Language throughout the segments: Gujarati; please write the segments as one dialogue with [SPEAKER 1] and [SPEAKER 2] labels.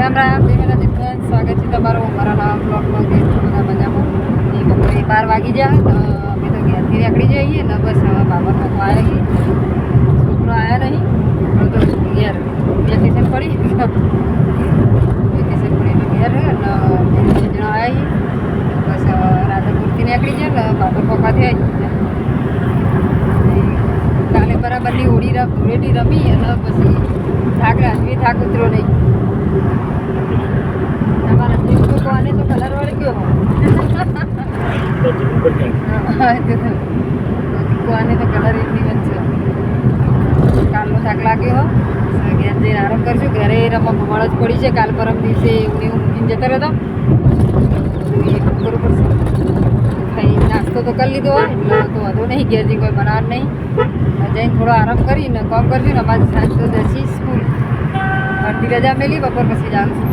[SPEAKER 1] રામ રામ, જય માતાજી સ્વાગત છે તમારું મારા નવા બ્લોગમાં કે બધા મજામાં? એ બપોરે બાર વાગી જાય તો અમે તો ઘેરથી નીકળી જઈએ ને બસ હવે બાબા પપ્પા આવ્યા નહીં. છોકરો આવ્યા નહીં. છોકરો તો ઘેર વેકેશન પડી. વેકેશન પડી ઘેર બે જણા આવ્યા બસ રાધા રાધનપુરથી નીકળી જાય ને બાબર પપ્પાથી આવી કાલે બરાબરની હોળી રમ ધૂળેટી રમી અને પછી થાક રાજવી થાક ઉતરો નહીં. કોને તો કલર દિવસ છે. કાલનો થાક લાગ્યો ઘેર જઈને આરામ ઘરે રમવા ભમણ જ પડી છે કાલ પરમ દિવસે એવું એવું મૂકીને જતો રહ્યો કરવું પડશે. ખાઈ નાસ્તો તો કરી લીધો એટલે તો વધુ નહીં. ઘેર કોઈ બનાવવાનું નહીં. જઈને થોડો આરામ કરીને કામ કરજો ને. અમારી સાંજ તો જશી સ્કૂલ. અડધી રજા મેલી બપોર પછી જાઉં છું.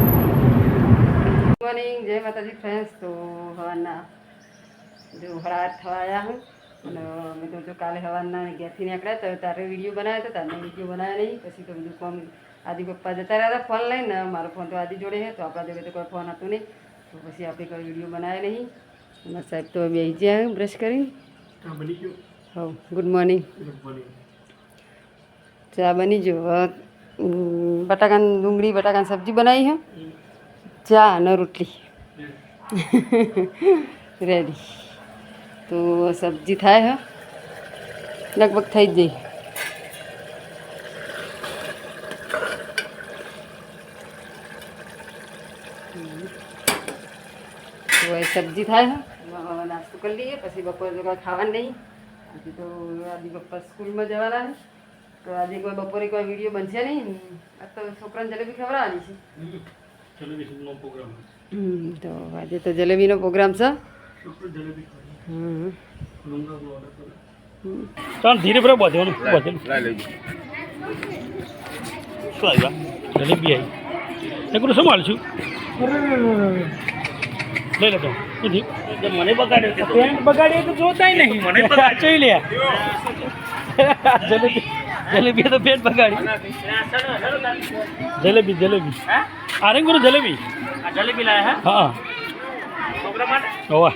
[SPEAKER 1] ગુડ મોર્નિંગ જય માતાજી ફ્રેન્ડ્સ તો હવાના જો હળાર થવા આવ્યા હું. અને મેં તો જો કાલે હવાના ઘેરથી નીકળ્યા તો તારે વીડિયો બનાવ્યો હતો તારે વીડિયો બનાવ્યા નહીં. પછી તો બીજું ફોન આદિ પપ્પા જતા રહ્યા હતા ફોન લઈને. મારો ફોન તો આદિ જોડે છે તો આપણા જોડે તો કોઈ ફોન હતો નહીં. તો પછી આપણે કોઈ વીડિયો બનાવ્યા નહીં. અને સાહેબ તો બેસી જ્યાં બ્રશ કરીને. હા ગુડ મોર્નિંગ ચા બની જો બટાકાની ડુંગળી, બટાકાની સબ્જી બનાવી છે. ચા અને રોટલી. રેડી તો સબ્જી થાય હે. લગભગ થઈ જ જાય. તો સબ્જી થાય નાસ્તો કરી લઈએ, પછી બપોરે તો ખાવાનું નહીં. હજી તો પપ્પા સ્કૂલમાં જવાના છે. તો આજે કોઈ બપોરે કોઈ વીડિયો બનશે નહીં આજ તો છોકરાને જલેબી ખવડાવવાની છે. તો આજે તો જલેબીનો પ્રોગ્રામ છે.
[SPEAKER 2] ચાલ ધીરે બરાબર બાંધવાનું બાંધેલું શું આવ્યા જલેબી આવી. એકલું સંભાળ છું લઈ લેતો મને બગાડ્યો પેન્ટ બગાડ્યો તો જોતાય નહીં. મને જોઈ લે. જલેબી. જલેબી તો પેન્ટ બગાડી જલેબી જલેબી આરે ગુરુ જલેબી જલેબી લાયા હા હોવા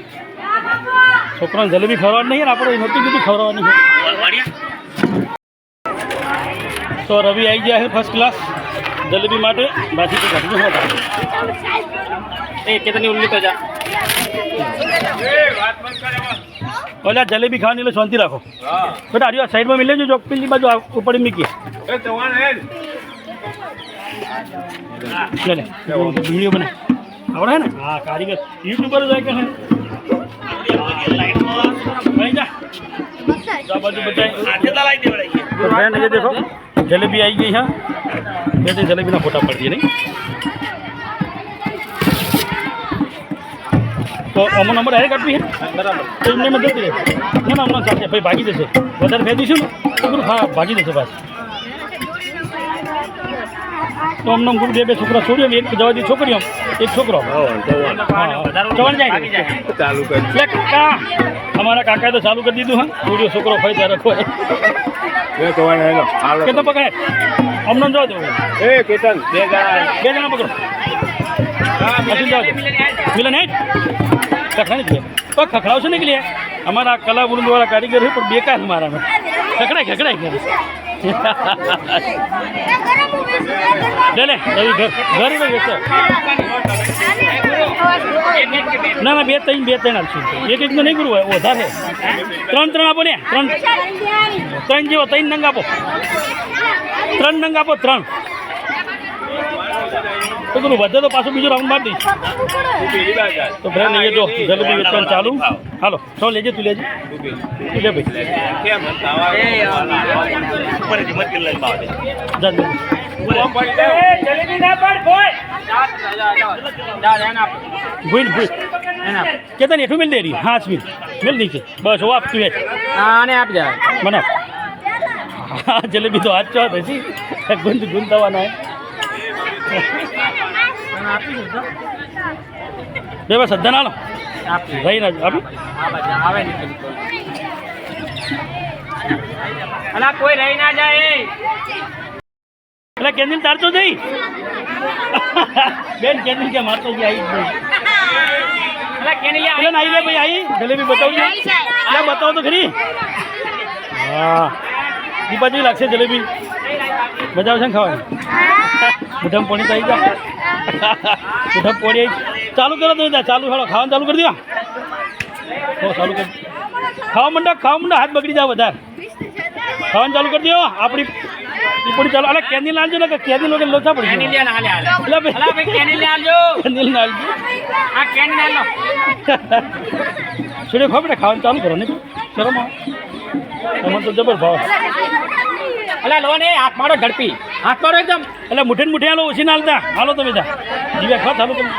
[SPEAKER 2] છોકરાને જલેબી ખવડાવવાની નહીં ને આપણે નહોતી કીધું ખવડાવવાની છે તો રવિ આવી ગયા છે ફર્સ્ટ ક્લાસ જલેબી માટે બાકી તો ઘરનું હોતા એ કેતની ઉલ્લી તો જા ઓલા જલેબી ખાવાની એટલે શાંતિ રાખો બેટા આર્યો સાઈડમાં મિલે જો પેલી બાજુ આ ઉપર મૂકીએ લે લે વિડીયો બને આવડે ને હા કારીગર યુટ્યુબર જાય કે હે ભાઈ જા જા બાજુ બતાય તો ફ્રેન્ડ ये देखो जलेबी आई गई है जैसे जलेबी ना फोटा पड़ दिए नहीं અમો નંબર ડાયરેક્ટ આપવી છે. બરાબર. તો એમને મદદ કરે ના ના હમણાં સાથે ભાઈ ભાગી જશે. વધારે ફેર દઈશું ને? તો ગુરુ હા ભાગી જશે બસ. તો અમને ગુરુ બે બે છોકરા છોડ્યો એક જવા દી છોકરીઓ એક છોકરો જવાનું. જાય
[SPEAKER 3] ચાલુ કરી
[SPEAKER 2] કાકા. અમારા કાકાએ તો ચાલુ કરી દીધું હા. છોડ્યો છોકરો ફરી ત્યારે કોઈ
[SPEAKER 3] કેટલો કહેવાય હેલો. હાલો.
[SPEAKER 2] કે તો પકડે. અમને જવા દો.
[SPEAKER 3] એ કેતન બે જણા.
[SPEAKER 2] બે જણા પકડો. મિલન હેઠ ખખડાની જ લે તો ખખડાવશો ને કે લે? અમારા કલા વૃંદ વાળા કારીગર છે પણ બેકાર છે મારા ખખડાય ખખડાય કરે લે લે રવિ ઘર ઘર ને બેસો. ના ના, બે ત્રણ બે ત્રણ આપશું. એક એક નહીં કરવું વધારે ત્રણ ત્રણ આપો ને, ત્રણ. ત્રણ જેવો, ત્રણ નંગ આપો. ત્રણ નંગ આપો, ત્રણ. તો પેલું વધે તો પાછું બીજો રાઉન્ડ મારી દઈશ. તો ફ્રેન્ડ એ જો જલેબી વેચવાનું ચાલુ. હાલો તો લેજે તું લેજે. તું લે ભાઈ.
[SPEAKER 3] કેમ
[SPEAKER 2] જા લે. ભૂલ. ભૂલ કેતન એઠું મિલ દે રહી. હા મિલ. મિલ નીચે. બસ ઓ આપતું હેઠ
[SPEAKER 4] આને આપ. જા
[SPEAKER 2] મને હા જલેબી તો હાથ ચો હજી ગુંદ ગુંદ થવાના બે બસ સદ્ધન ના લો
[SPEAKER 4] આપી.
[SPEAKER 2] ના આપી
[SPEAKER 4] આવે અલા કોઈ રહી ના જાય.
[SPEAKER 2] એટલે કેન્દ્ર તારતો જઈ. બેન કેન્દ્ર કે મારતો કે આવી જ નહીં આવી લે ભાઈ આવી જલેબી બતાવજો ત્યાં બતાવો તો ખરી. હા. દીપા જેવી લાગશે જલેબી. મજા આવશે ને ખાવાની? મોઢામાં પાણી તો આવી જા. મોઢામાં પાણી આવી ચાલુ કરો ત્યાં ચાલુ હેડો ખાવાનું ચાલુ કરી દો. હો ચાલુ કરી. ખાવા મંડા ખાવા મંડા હાથ બગડી જાવ વધારે ખાવાનું ચાલુ કરી દો. આપણી પીપળી ચાલો. અરે કેની લાલજો ને કેની લોકો લોચા પડી
[SPEAKER 4] કેની લે હાલે લે
[SPEAKER 2] અલા ભાઈ.
[SPEAKER 4] કેની લાલજો
[SPEAKER 2] કેની લાલજો
[SPEAKER 4] આ કેની લાલો
[SPEAKER 2] છોડે ખાવ ખાવાનું ચાલુ કરો ને. શરમ આ તો જબર ભાવ.
[SPEAKER 4] અલા લો ને હાથ મારો ઝડપી. હાથ મારો એકદમ
[SPEAKER 2] એટલે મુઠે મુઠે હાલો ઓછી ના હાલતા. હાલો તમે જા. જીવે ખત હાલો તમે.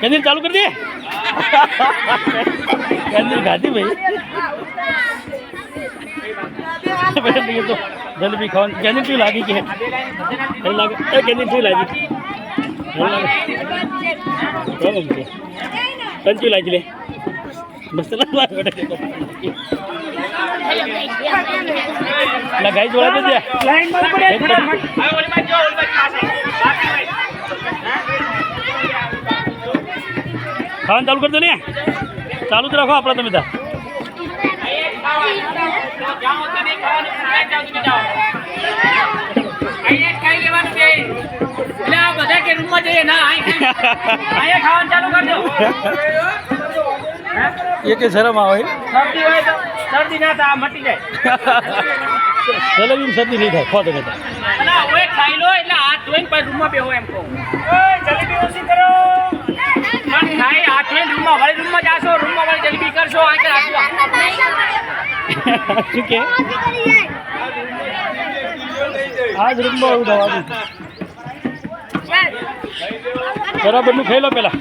[SPEAKER 2] કેન્દ્ર ચાલુ કરી દે. કેન્દ્ર ખાધી ભાઈ. તો જલેબી ખાવાની. કેન્દ્ર કેવી લાગી કે? લાગે? એ કેન્દ્ર લાગી. તને કેવી લાગી લે? મસ્ત લાગે. બેટા લગાઈ જોડા દે
[SPEAKER 4] લાઈનમાં પડે
[SPEAKER 2] મિનિટ.
[SPEAKER 4] હવે ઓલી માં જો ઓલી માં પાસે બાકી ભાઈ
[SPEAKER 2] ખાવાનું ચાલુ કરી દો ને. ચાલુ જ રાખો આપણે તમે ત્યાં
[SPEAKER 4] તો એટલે બધા કે રૂમમાં જઈએ ના અહીંયા ખાવાનું ચાલુ કરજો
[SPEAKER 2] એ કે શરમ આવે?
[SPEAKER 4] શરદી ના થાય આ મટી જાય.
[SPEAKER 2] જલેબી શરદી નહીં થાય ખો તમે
[SPEAKER 4] ઓએ ખાઈ લો એટલે હાથ ધોઈને પછી રૂમમાં બેહો એમ કહું. જલેબી ઓછી કરો. પણ ખાઈ હાથ ધોઈને રૂમમાં વળી રૂમમાં જાશો રૂમમાં વળી જલેબી કરશો આ કે રાખવા
[SPEAKER 2] શું કે? આજ રૂમમાં એવું દવા દઉં બરાબરનું ખાઈ લો પેલા.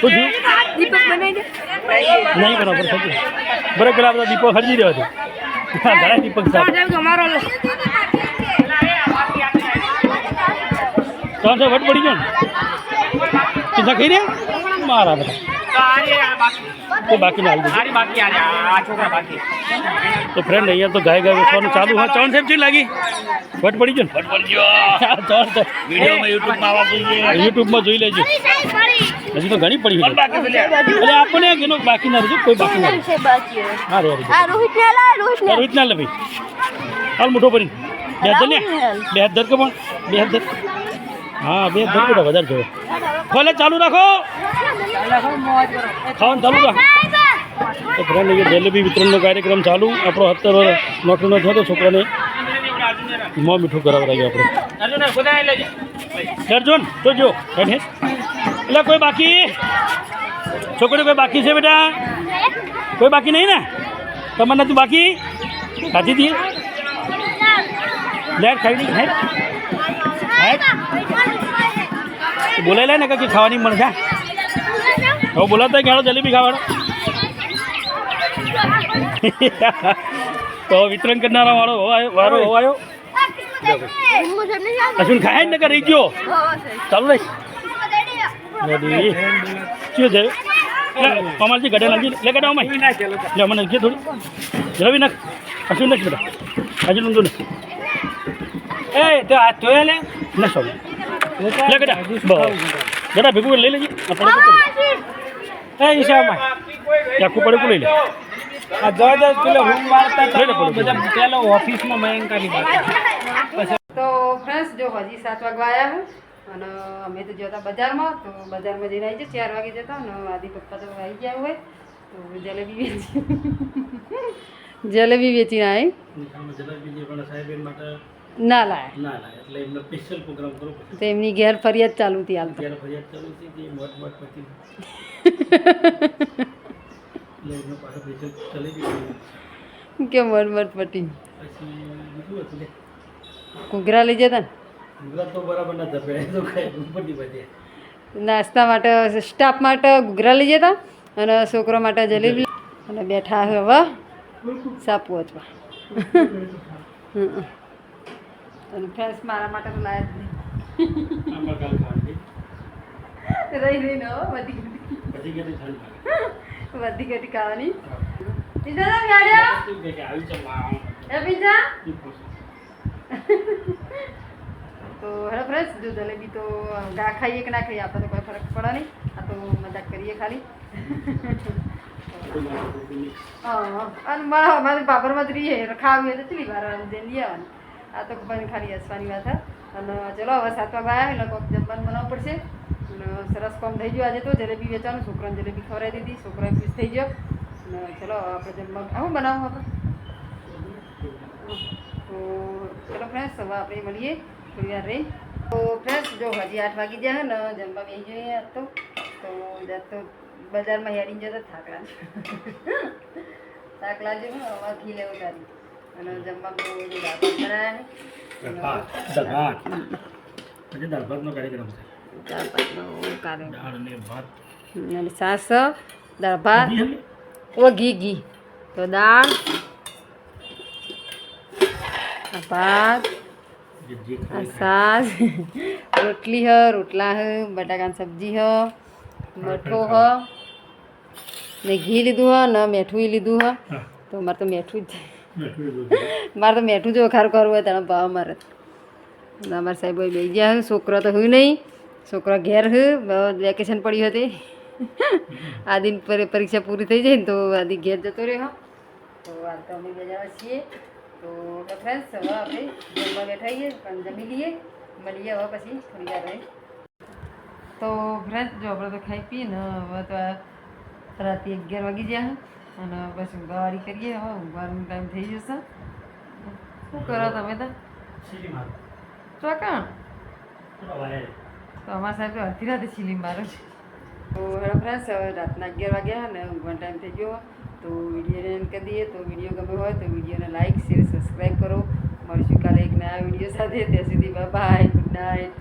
[SPEAKER 2] શું થયું નહીં બરાબર. થતું બરાબર પેલા બધા દીપો ખરીદી દેવા છે. ઘણા દીપક સાહેબ ત્રણસો વટ પડી ગયો ને? પીઝા ખાઈ રહ્યા મારા બધા.
[SPEAKER 4] તો આરી બાકી
[SPEAKER 2] તો ના આવી
[SPEAKER 4] આરી બાકી આરી આ છોકરા બાકી
[SPEAKER 2] તો ફ્રેન્ડ અહીંયા તો ગાય ગાય વેચવાનું ચાલુ હા ચૌણ સાહેબ કેવી લાગી? વટ પડી ગયો ને? પડી યુટ્યુબમાં જોઈ લેજો. હજી તો ઘણી પડી એટલે આપણને એનો બાકી ના રહેજો કોઈ બાકી ના હા રે હા
[SPEAKER 5] રોહિત ને લા રોહિત ને.
[SPEAKER 2] રોહિત ના લે ભાઈ. હાલ મોટો ભરી બે હાથ ધર ને. બે હાથ ધર કે પણ. બે હાથ ધર. હા બે હાથ ધર બેટા વધારે જોવે. ખોલે ચાલુ રાખો. ખાવાનું ચાલુ રાખો. તો ફ્રેન્ડ અહીંયા જલેબી વિતરણનો કાર્યક્રમ ચાલુ. આપણો સત્તર નોકરીનો થયો તો છોકરાને મોં મીઠું કરાવડાવ્યું આપણે.
[SPEAKER 4] અર્જુન
[SPEAKER 2] તો જો હેઠ. એટલે કોઈ બાકી છોકરીઓ કોઈ બાકી છે બેટા કોઈ બાકી નહીં ને તમારે નથી બાકી ખાધી દઈએ લેટ ખાઈ નહીં હેઠ હેઠ બોલાઈ લે ને કે ખાવાની મળશે હવે બોલાતા કે હાલો જલેબી ખાવાનો તો વિતરણ કરનારા વાળો હોવાયો- વારો હોવાયો અશ્વિન ખાય જ ને કે રહી ગયો ચાલુ રહી રેડી શું છે? અમારથી ગડે નાખી લે ગડે અમાય લે મને નાખીએ થોડી. રવિ નાખ. અશ્વિન નાખ બેટા. હજુ નંદુ ને.
[SPEAKER 4] એ તો આ લે.
[SPEAKER 2] ના સો લે ગડા બસ. ગડા ભેગું લઈ લેજે.
[SPEAKER 4] એ ઈશામાં
[SPEAKER 2] આખું પડે લઈ લે.
[SPEAKER 4] આ જબરદસ્ત પેલો રૂમ
[SPEAKER 2] લે
[SPEAKER 4] બધા પેલો ઓફિસમાં મયંકાની વાત.
[SPEAKER 1] તો ફ્રેન્ડ્સ જો હજી સાત વાગવા આવ્યા હું અને અમે તો જતા બજારમાં તો બજારમાં જઈને આવી જાય ચાર વાગે જતા અને આદિ પપ્પા તો આવી ગયા હોય તો જલેબી વેચી. જલેબી વેચીને આવી ના લાય.
[SPEAKER 2] એટલે એમનો સ્પેશિયલ પ્રોગ્રામ કરો
[SPEAKER 1] તો એમની ઘેર ફરિયાદ ચાલુ હતી હાલ
[SPEAKER 2] ત્યારે ફરિયાદ ચાલુ હતી જે મોટ મોટ પતિ એટલે એમનો પાછો સ્પેશિયલ ચલી ગયો.
[SPEAKER 1] કે મર મર પટી
[SPEAKER 2] પછી બીજું હતું લે
[SPEAKER 1] લઈ જતા ને? નાસ્તા માટે સ્ટાફ માટે ઘૂઘરા લઈ જતા અને છોકરો માટે જલેબી. અને બેઠા હવે સાપુ અથવા. અને ફ્રેન્ડ્સ મારા માટે તો લાયા જ નહીં. રહી રહી ન વધી
[SPEAKER 2] ગઈ.
[SPEAKER 1] વધી ખાવાની. ગાડ્યા તો હેલો ફ્રેન્ડ્સ જો જલેબી તો ઘા ખાઈએ કે ના ખાઈએ આપણે તો કોઈ ફરક પડે નહીં. આ તો મજાક કરીએ ખાલી. અને મારા અમારે બાબરમાં જ રહીએ ખાવી તો ચલી વાર જઈને આવવાનું. આ તો પણ ખાલી હસવાની વાત અને ચલો, હવે સાત વાગે આવે એટલે કોઈક જમવાનું બનાવવું પડશે. અને સરસ કોમ થઈ ગયું આજે તો, જલેબી વેચવાનું, છોકરાને જલેબી ખવડાવી દીધી છોકરા ખુશ થઈ ગયો. અને ચલો, આપણે જમવા હું બનાવું આપણે તો ચલો ફ્રેન્ડ્સ હવે આપણે મળીએ. થોડી વાર રહી. તો ફ્રેન્ડ્સ જો હજી આઠ વાગી જાય ને જમવા બે જોઈએ તો તો તો બજારમાં હેરીને જતો થાક થાકલા થાક લાગે ને હવે ઘી લેવું તારી. અને જમવા બહુ દાળ
[SPEAKER 2] દાળ ભાતનો કાર્યક્રમ છે.
[SPEAKER 1] સાસ દાળ ભાત. ઓ ઘી ઘી. તો દાળ ભાત
[SPEAKER 2] જે જે
[SPEAKER 1] સાસ રોટલી હ રોટલા હ બટાકાની સબ્જી હ મઠો હ ને ઘી લીધું હ ને મેઠું લીધું હ. તો મારે તો મેઠું જ મારે તો મેઠું જો ખારું કરવું હોય તેનો ભાવ મારે. અમારા સાહેબ બે ગયા હે છોકરો તો હું નહીં. છોકરો ઘેર હું વેકેશન પડ્યું હતી. આ દિન પરીક્ષા પૂરી થઈ જાય ને તો આદિ ઘેર જતો રહ્યો. તો આ તો અમે બે છીએ. તો ફ્રેન્ડ્સ હવે આપણે જમવા બેઠા છીએ પણ જમી લઈએ મળીએ હવે પછી થોડી વાર તો ફ્રેન્ડ્સ જો આપણે તો ખાઈ પીએ ને હવે તો રાતે અગિયાર વાગી ગયા અને બસ ઊંઘાવાળી કરીએ હવે ઊંઘવાનો ટાઈમ થઈ જશે શું કરો તમે તો. ચોકણ તો અમારા સાહેબ તો અડધી રાતે છીલી મારો છે તો ફ્રેન્ડ્સ હવે રાતના અગિયાર વાગ્યા અને ઊંઘવાનો ટાઈમ થઈ ગયો તો વિડીયોને એન્ડ કરી દઈએ તો વીડિયો ગમે હોય તો વિડીયોને લાઇક શેર સબસ્ક્રાઈબ કરો. મળીશું કાલે એક નવા વીડિયો સાથે. ત્યાં સુધી બાય ગુડ નાઇટ